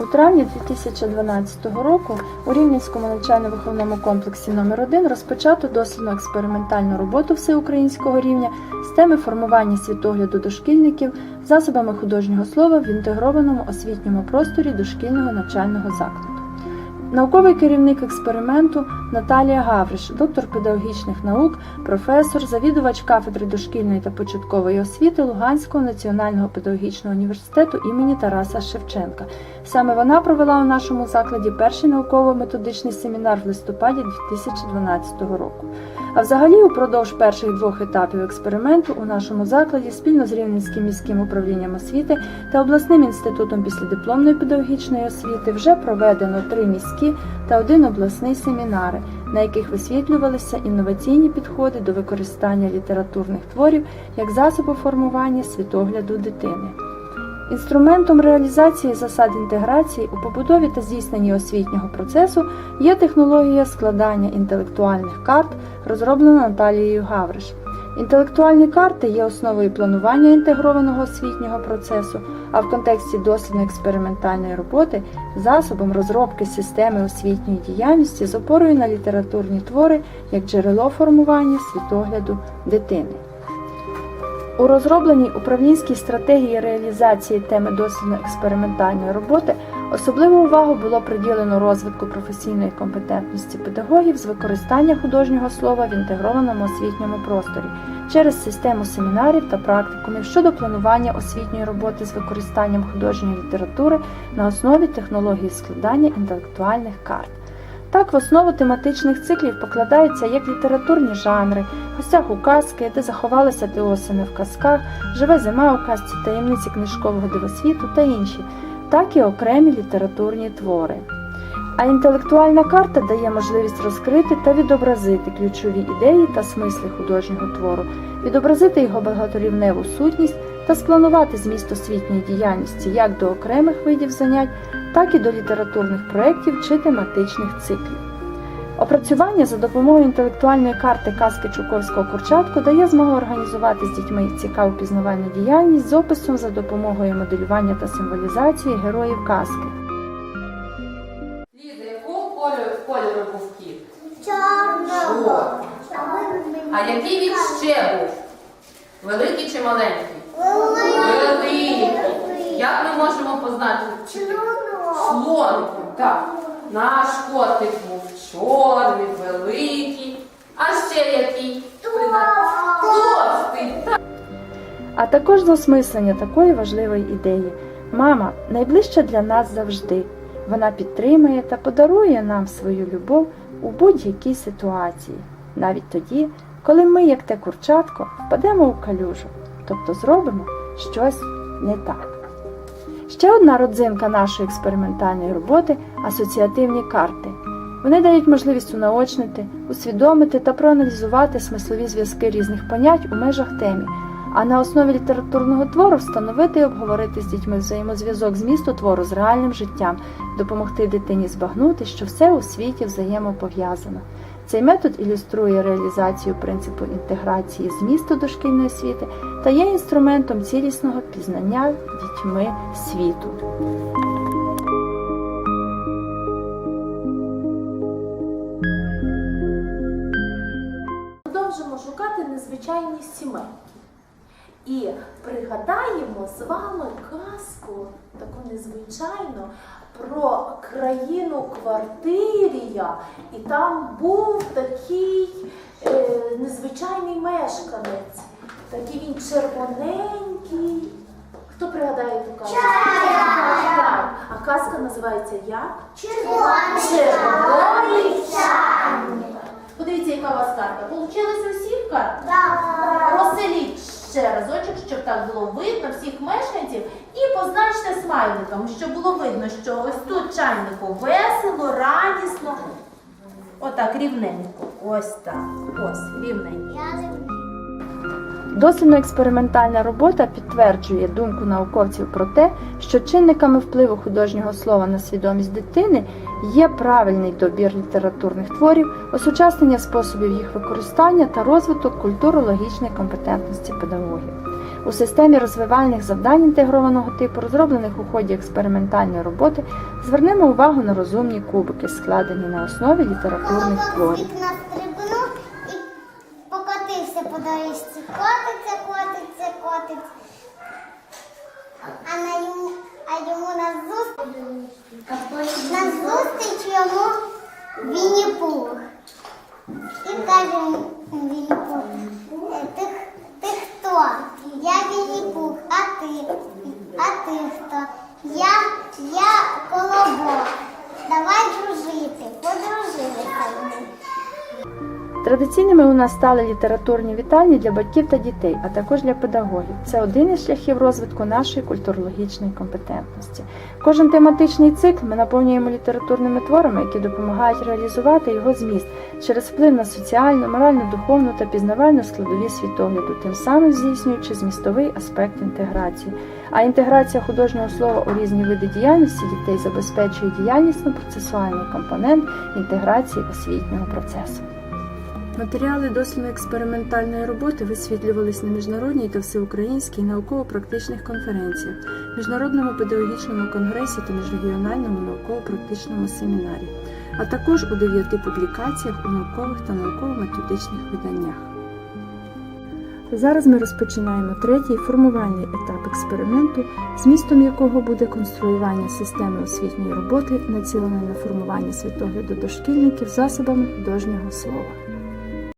У травні 2012 року у Рівненському навчально-виховному комплексі номер 1 розпочато дослідно експериментальну роботу всеукраїнського рівня з теми формування світогляду дошкільників засобами художнього слова в інтегрованому освітньому просторі дошкільного навчального закладу. Науковий керівник експерименту Наталія Гавриш, доктор педагогічних наук, професор, завідувач кафедри дошкільної та початкової освіти Луганського національного педагогічного університету імені Тараса Шевченка. Саме вона провела у нашому закладі перший науково-методичний семінар в листопаді 2012 року. А взагалі, упродовж перших двох етапів експерименту у нашому закладі спільно з Рівненським міським управлінням освіти та обласним інститутом післядипломної педагогічної освіти вже проведено три міські та один обласний семінари, на яких висвітлювалися інноваційні підходи до використання літературних творів як засобу формування світогляду дитини. Інструментом реалізації засад інтеграції у побудові та здійсненні освітнього процесу є технологія складання інтелектуальних карт, розроблена Наталією Гавриш. Інтелектуальні карти є основою планування інтегрованого освітнього процесу, а в контексті дослідно-експериментальної роботи засобом розробки системи освітньої діяльності з опорою на літературні твори як джерело формування світогляду дитини. У розробленій управлінській стратегії реалізації теми дослідно-експериментальної роботи особливу увагу було приділено розвитку професійної компетентності педагогів з використання художнього слова в інтегрованому освітньому просторі через систему семінарів та практикумів щодо планування освітньої роботи з використанням художньої літератури на основі технології складання інтелектуальних карт. Так, в основу тематичних циклів покладаються як літературні жанри, гостях у казки, де заховалися теосини в казках, живе зима у казці, таємниці книжкового дивосвіту та інші, так і окремі літературні твори. А інтелектуальна карта дає можливість розкрити та відобразити ключові ідеї та смисли художнього твору, відобразити його багаторівневу сутність та спланувати зміст освітньої діяльності як до окремих видів занять, так і до літературних проєктів чи тематичних циклів. Опрацювання за допомогою інтелектуальної карти казки Чуковського Курчатку дає змогу організувати з дітьми цікаву пізнавальну діяльність з описом за допомогою моделювання та символізації героїв казки. Ліза, якого кольору, кольору був кіт? Чорного. А який він ще був? Великий чи маленький? Великий. Як ми можемо позначити? Слоником, так. Наш котик був чорний, великий. А ще який? Товстий. А також з осмислення такої важливої ідеї. Мама найближча для нас завжди. Вона підтримує та подарує нам свою любов у будь-якій ситуації, навіть тоді, коли ми, як те курчатко, впадемо у калюжу, тобто зробимо щось не так. Ще одна родзинка нашої експериментальної роботи асоціативні карти. Вони дають можливість унаочнити, усвідомити та проаналізувати смислові зв'язки різних понять у межах темі, а на основі літературного твору встановити і обговорити з дітьми взаємозв'язок змісту твору з реальним життям, допомогти дитині збагнути, що все у світі взаємопов'язано. Цей метод ілюструє реалізацію принципу інтеграції змісту дошкільної освіти та є інструментом цілісного пізнання дітьми світу. Продовжимо шукати незвичайні сімей. І пригадаємо з вами казку, таку незвичайну, про країну Квартирія. І там був такий е, незвичайний мешканець. Такий він червоненький. Хто пригадає ту казку? Так. А казка називається як? Червоний чайник. Подивіться, яка у вас карта. Получилися всі карти? Розселіть ще разочок, щоб так було видно всіх мешканців. І позначте смайликом, щоб було видно, що ось тут чайнику весело, радісно. Отак, рівненько. Ось так. Ось, рівненько. Дослідно-експериментальна робота підтверджує думку науковців про те, що чинниками впливу художнього слова на свідомість дитини є правильний добір літературних творів, осучаснення способів їх використання та розвиток культурологічної компетентності педагогів. У системі розвивальних завдань інтегрованого типу, розроблених у ході експериментальної роботи, звернемо увагу на розумні кубики, складені на основі літературних творів. стрибнув і покотився по доріжці. Котиться, котиться, котиться. А, на йому, а йому назустріч, назустріч йому Вінні-Пух. І каже Вінні-Пух, «Е, ти, ти хто? Я Вінні-Пух, а ти? А ти хто? Я, я колобок. Давай дружити. Подружилися ми. Традиційними у нас стали літературні вітальні для батьків та дітей, а також для педагогів. Це один із шляхів розвитку нашої культурологічної компетентності. Кожен тематичний цикл ми наповнюємо літературними творами, які допомагають реалізувати його зміст через вплив на соціальну, морально, духовну та пізнавальну складові світогляду, тим самим здійснюючи змістовий аспект інтеграції. А інтеграція художнього слова у різні види діяльності дітей забезпечує діяльнісно-процесуальний компонент інтеграції освітнього процесу. Матеріали дослідно-експериментальної роботи висвітлювались на міжнародній та всеукраїнській науково-практичних конференціях, міжнародному педагогічному конгресі та міжрегіональному науково-практичному семінарі, а також у дев'яти публікаціях у наукових та науково-методичних виданнях. Зараз ми розпочинаємо третій формувальний етап експерименту, змістом якого буде конструювання системи освітньої роботи, націленої на формування світогляду дошкільників засобами художнього слова.